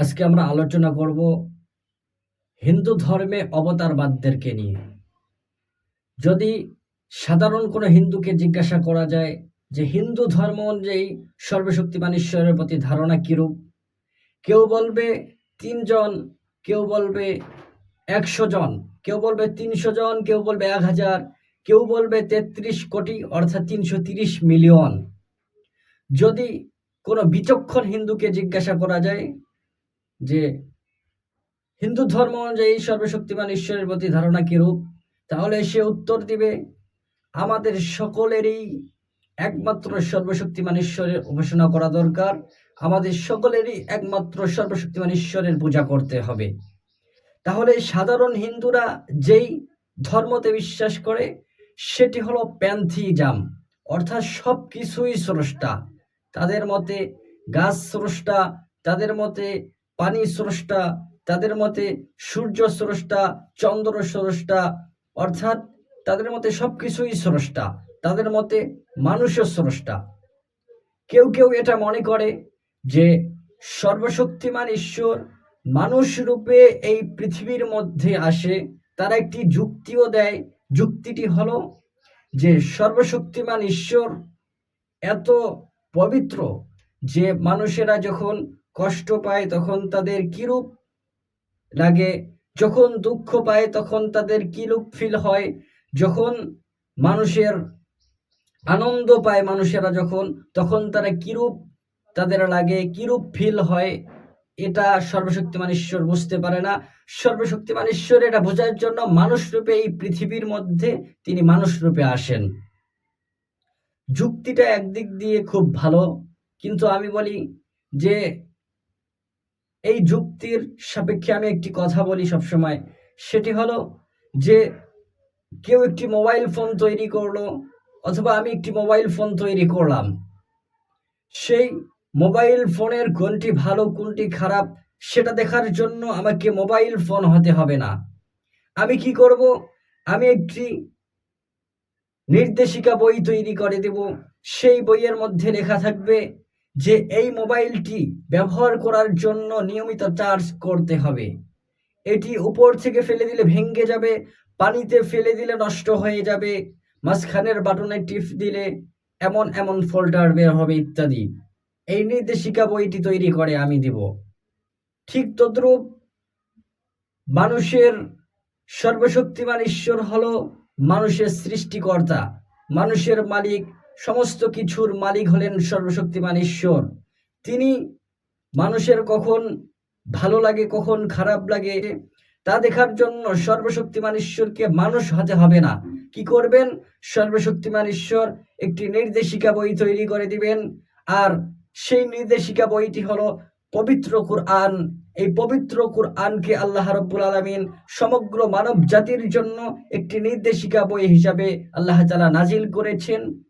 আজকে আমরা আলোচনা করব হিন্দু ধর্মে অবতারবাদদেরকে নিয়ে। যদি সাধারণ কোনো হিন্দুকে জিজ্ঞাসা করা যায় যে হিন্দু ধর্ম অনুযায়ী সর্বশক্তিমান ঈশ্বরের প্রতি ধারণা কিরূপ, কেউ বলবে তিনজন, কেউ বলবে একশো জন, কেউ বলবে তিনশো জন, কেউ বলবে এক হাজার, কেউ বলবে তেত্রিশ কোটি, অর্থাৎ তিনশো তিরিশ মিলিয়ন। যদি কোনো বিচক্ষণ হিন্দুকে জিজ্ঞাসা করা যায় যে হিন্দু ধর্ম অনুযায়ী সর্বশক্তিমান ঈশ্বরের প্রতি ধারণা কিরূপ? তাহলে সে উত্তর দিবে, আমাদের সকলেরই একমাত্র সর্বশক্তিমান ঈশ্বরের উপাসনা করা দরকার। আমাদের সকলেরই একমাত্র সর্বশক্তিমান ঈশ্বরের পূজা করতে হবে। তাহলে সাধারণ হিন্দুরা যেই ধর্মতে বিশ্বাস করে, সেটি হলো প্যান্থিজাম। অর্থাৎ সব কিছুই স্রষ্টা। তাদের মতে গাছ স্রষ্টা, তাদের মতে পানি স্রষ্টা, তাদের মতে সূর্য স্রষ্টা, চন্দ্র স্রষ্টা, অর্থাৎ তাদের মতে সব কিছুই স্রষ্টা, তাদের মতে মানুষও স্রষ্টা। কেউ কেউ এটা মনে করে যে সর্বশক্তিমান ঈশ্বর মানুষ রূপে এই পৃথিবীর মধ্যে আসে, তারা একটি যুক্তিও দেয়। যুক্তিটি হলো যে সর্বশক্তিমান ঈশ্বর এত পবিত্র যে মানুষেরা যখন কষ্ট পায় তখন তাদের কিরূপ লাগে? যখন দুঃখ পায় তখন তাদের কিরূপ ফিল হয়? যখন মানুষের আনন্দ পায় মানুষেরা যখন, তখন তারা কিরূপ তাদের লাগে? কিরূপ ফিল হয়? এটা সর্বশক্তিমান ঈশ্বর বুঝতে পারে না। সর্বশক্তিমান ঈশ্বর এটা বোঝার জন্য মানুষ রূপে এই পৃথিবীর মধ্যে তিনি মানুষ রূপে আসেন। যুক্তিটা একদিক দিয়ে খুব ভালো। কিন্তু আমি বলি যে এই যুক্তির সাপেক্ষে আমি একটি কথা বলি সবসময়। সেটি হলো যে কেউ একটি মোবাইল ফোন তৈরি করল অথবা আমি একটি মোবাইল ফোন তৈরি করলাম। সেই মোবাইল ফোনের কোনটি ভালো, কোনটি খারাপ, সেটা দেখার জন্য আমাকে মোবাইল ফোন হতে হবে না। আমি কি করব? আমি একটি নির্দেশিকা বই তৈরি করে দেব। সেই বইয়ের মধ্যে লেখা থাকবে যে এই মোবাইলটি ব্যবহার করার জন্য নিয়মিত চার্জ করতে হবে। এটি উপর থেকে ফেলে দিলে ভেঙে যাবে, পানিতে ফেলে দিলে নষ্ট হয়ে যাবে, মাঝখানের বাটনে টিপ দিলে এমন এমন ফোল্ডার বের হবে ইত্যাদি। এই নির্দেশিকা বইটি তৈরি করে আমি দিব। ঠিক তদ্রূপ মানুষের সর্বশক্তিমান ঈশ্বর হলো মানুষের সৃষ্টিকর্তা, মানুষের মালিক সমস্ত কিছুর মালিক হলেন সর্বশক্তিমান ঈশ্বর। তিনি মানুষের কখন ভালো লাগে, কখন খারাপ লাগে, তা দেখার জন্য সর্বশক্তিমান ঈশ্বরকে মানুষ হতে হবে না। কি করবেন? সর্বশক্তিমান ঈশ্বর একটি নির্দেশিকা বই তৈরি করে দিবেন। আর সেই নির্দেশিকা বইটি হলো পবিত্র কুরআন। এই পবিত্র কুরআনকে আল্লাহ রব্বুল আলমিন সমগ্র মানব জাতির জন্য একটি নির্দেশিকা বই হিসাবে আল্লাহ তালা নাজিল করেছেন।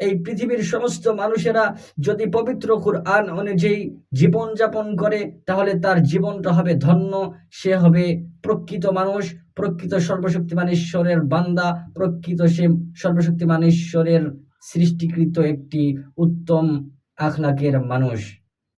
এই পৃথিবীর সমস্ত মানুষেরা যদি পবিত্র কুরআন অনুযায়ী জীবনযাপন করে, তাহলে তার জীবনটা হবে ধন্য। সে হবে প্রকৃত মানুষ, প্রকৃত সর্বশক্তিমান ঈশ্বরের বান্দা, প্রকৃত সে সর্বশক্তিমান ঈশ্বরের সৃষ্টিকৃত একটি উত্তম আখলাকের মানুষ।